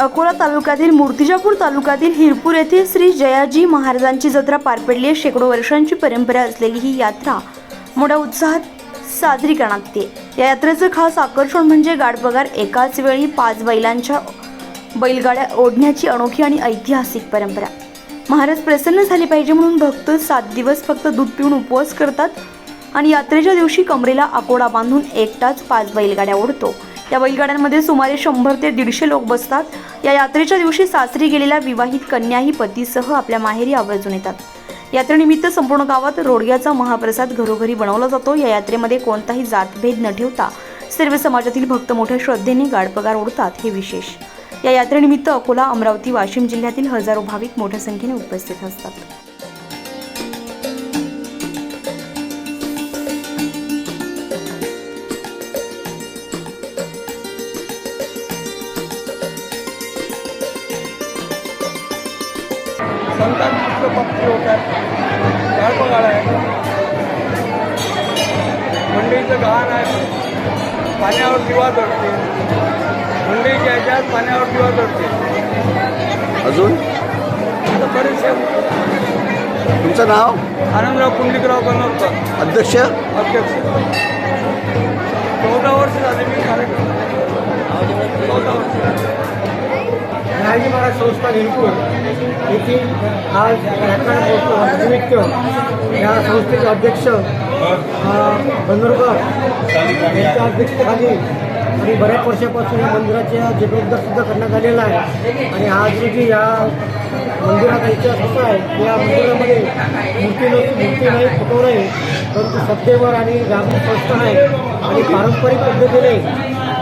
अकोला तालुक्यातील मूर्तिजापूर तालुक्यातील हिरपूर येथील श्री जयाजी महाराजांची जत्रा पार पडली आहे. शेकडो वर्षांची परंपरा असलेली ही यात्रा मोठ्या उत्साहात साजरी करण्यात येते. या यात्रेचं खास आकर्षण म्हणजे गाडबगार एकाच वेळी पाच बैलांच्या बैलगाड्या ओढण्याची अनोखी आणि ऐतिहासिक परंपरा. महाराज प्रसन्न झाले पाहिजे म्हणून भक्त सात दिवस फक्त दूध पिऊन उपवास करतात आणि यात्रेच्या दिवशी कमरेला आकोडा बांधून एकटाच पाच बैलगाड्या ओढतो. या बैलगाड्यांमध्ये सुमारे शंभर ते दीडशे लोक बसतात. या यात्रेच्या दिवशी सासरी गेलेल्या विवाहित कन्याही पतीसह आपल्या माहेरी आवर्जून येतात. यात्रेनिमित्त संपूर्ण गावात रोडग्याचा महाप्रसाद घरोघरी बनवला जातो. या यात्रेमध्ये कोणताही जातभेद न ठेवता सर्व समाजातील भक्त मोठ्या श्रद्धेने गाडपगार ओढतात हे विशेष. या यात्रेनिमित्त अकोला अमरावती वाशिम जिल्ह्यातील हजारो भाविक मोठ्या संख्येने उपस्थित असतात. संतांपुत्र भक्ती होतात गाळपगाळ आहे. मंडईचं गहाण आहे. पाण्यावर दिवा चढते मंडईच्या ह्याच्यात पाण्यावर दिवा चढते अजून? आता बरेचसे तुमचं नाव? आनंदराव पुंडलिकराव कनोरकर अध्यक्ष? अध्यक्ष. चौदा वर्ष झाले मी कार्यक्रम चौदा वर्ष. संस्था महाराज येथील आज निमित्त या संस्थेचे अध्यक्ष बंदरकर यांच्या अध्यक्षतेखाली आणि बऱ्याच वर्षापासून या मंदिराच्या जीर्णोद्धारसुद्धा करण्यात आलेला आहे. आणि आज रोजी या मंदिराचा इतिहास असा आहे या मंदिरामध्ये मूर्ती नसती मूर्ती नाही फोटो नाही परंतु सत्तेवर आणि ग्रामीण संस्था आहे. आणि पारंपरिक पद्धतीने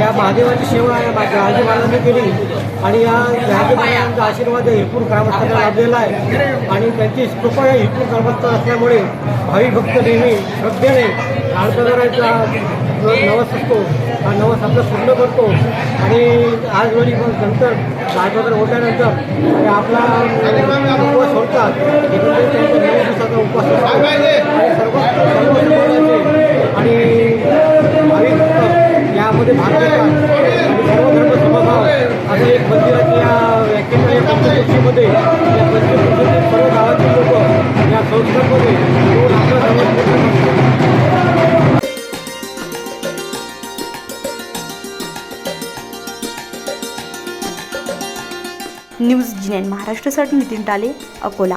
या महादेवाची सेवा या मा- केली. आणि या शहाजी आशीर्वाद या हिपूर ग्रामस्थांना लाभलेला आहे. आणि त्यांची कृपा या हिपूर ग्रामस्थ असल्यामुळे भावी भक्त नेहमी श्रद्धेने लालपगाराचा नवस असतो हा नवस आपला पूर्ण करतो. आणि आज रोजी नंतर लालपगार होतल्यानंतर ते आपला उपवास सोडतात त्यांचा नऊ दिवसाचा उपवास असतो आणि सर्व आणि भावी भक्त यामध्ये भाग घेतात आणि सर्व धर्म समभाव असं एक मंदिराची या व्याख्यान या सर्व गावातील लोक या संस्थांमध्ये येऊन आपला न्यूज जिनेन महाराष्ट्रासाठी नितीन टाले अकोला.